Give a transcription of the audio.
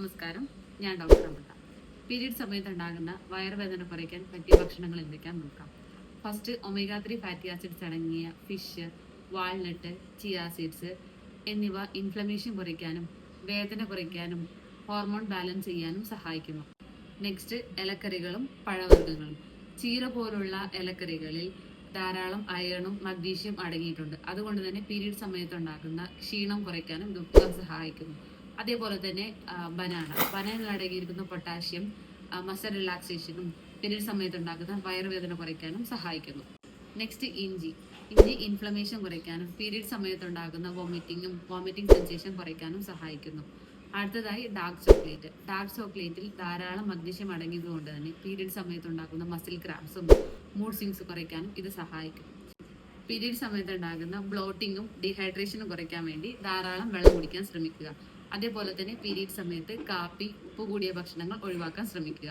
നമസ്കാരം. ഞാൻ doctor Amrita. Period സമയത്ത് ഉണ്ടാകുന്ന വയറുവേദന കുറയ്ക്കാൻ പറ്റിയ ഭക്ഷണങ്ങൾ എന്തൊക്കെയാന്ന് നോക്കാം. First omega three fatty acids അടങ്ങിയ ഫിഷ് വാൾനട്ട് ചിയ സീഡ്സ് എന്നിവ ഇൻഫ്ലമേഷൻ കുറയ്ക്കാനും വേദന കുറയ്ക്കാനും ഹോർമോൺ ബാലൻസ് ചെയ്യാനും സഹായിക്കുന്നു. നെക്സ്റ്റ് ഇലക്കറികളും പഴവർഗങ്ങളും. ചീര പോലുള്ള ഇലക്കറികളിൽ ധാരാളം അയണും മഗ്നീഷ്യം അടങ്ങിയിട്ടുണ്ട്. അതുകൊണ്ട് തന്നെ പീരീഡ് സമയത്ത് ഉണ്ടാക്കുന്ന ക്ഷീണം കുറയ്ക്കാനും ദുഃഖം സഹായിക്കുന്നു. അതേപോലെ തന്നെ ബനാന. ബനാനയിൽ അടങ്ങിയിരിക്കുന്ന പൊട്ടാഷ്യം മസൽ റിലാക്സേഷനും പിന്നീട് സമയത്ത് ഉണ്ടാക്കുന്ന വയറുവേദന കുറയ്ക്കാനും സഹായിക്കുന്നു. നെക്സ്റ്റ് ഇഞ്ചി. ഇഞ്ചി ഇൻഫ്ലമേഷൻ കുറയ്ക്കാനും പീരീഡ് സമയത്ത് ഉണ്ടാകുന്ന വോമിറ്റിങ്ങും വോമിറ്റിംഗ് സെൻസേഷൻ കുറയ്ക്കാനും സഹായിക്കുന്നു. അടുത്തതായി ഡാർക്ക് ചോക്ലേറ്റ് ഡാർക്ക് ചോക്ലേറ്റിൽ ധാരാളം മഗ്നീഷ്യം അടങ്ങിയതുകൊണ്ട് തന്നെ പീരീഡ് സമയത്ത് ഉണ്ടാക്കുന്ന മസിൽ ക്രാംസും മൂഡ് സ്വിങ്സ് കുറയ്ക്കാനും ഇത് സഹായിക്കും. പീരീഡ് സമയത്ത് ഉണ്ടാകുന്ന ബ്ലോട്ടിങ്ങും ഡീഹൈഡ്രേഷനും കുറയ്ക്കാൻ വേണ്ടി ധാരാളം വെള്ളം കുടിക്കാൻ ശ്രമിക്കുക. അതേപോലെ തന്നെ പീരീഡ് സമയത്ത് കാപ്പി ഉപ്പ് കൂടിയ ഭക്ഷണങ്ങൾ ഒഴിവാക്കാൻ ശ്രമിക്കുക.